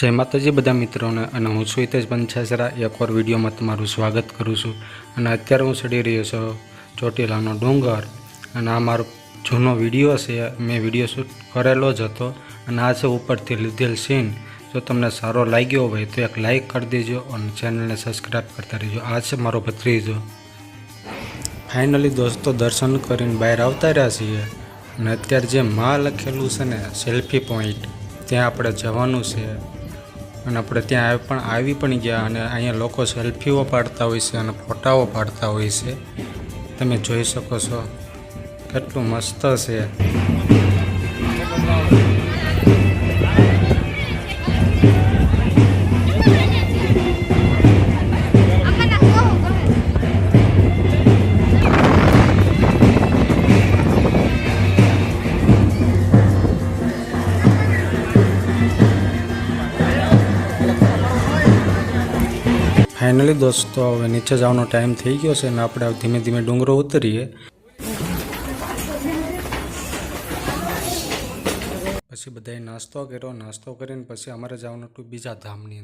જય માતાજી બધા મિત્રોને, અને હું છું હિતેશ પંચાસરા એકવાર વિડીયોમાં તમારું સ્વાગત કરું છું. અને અત્યારે હું ચડી રહ્યો છું ચોટીલાનો ડુંગર. અને આ મારો જૂનો વીડિયો છે, મેં વીડિયો શૂટ કરેલો જ હતો. અને આ છે ઉપરથી લીધેલ સીન. જો તમને સારો લાગ્યો હોય તો એક લાઈક કરી દેજો અને ચેનલને સબસ્ક્રાઈબ કરતા રહેજો. આ છે મારો ભત્રીજો. ફાઇનલી દોસ્તો, દર્શન કરીને બહાર આવતા રહ્યા છીએ. અને અત્યારે જે માં લખેલું છે ને સેલ્ફી પોઈન્ટ ત્યાં આપણે જવાનું છે. અને આપણે ત્યાં પણ આવી પણ ગયા અને અહીંયા લોકો સેલ્ફીઓ પાડતા હોય છે અને ફોટાઓ પાડતા હોય છે. તમે જોઈ શકો છો. કેટલું મસ્ત છે. ફાઇનલી દોસ્તો, હવે નીચે જવાનો ટાઈમ થઈ ગયો છે અને આપણે ધીમે ધીમે ડુંગરો ઉતરીએ. પછી બધાએ નાસ્તો કર્યો. નાસ્તો કરીને પછી અમારે જવાનું હતું બીજા ધામની અંદર.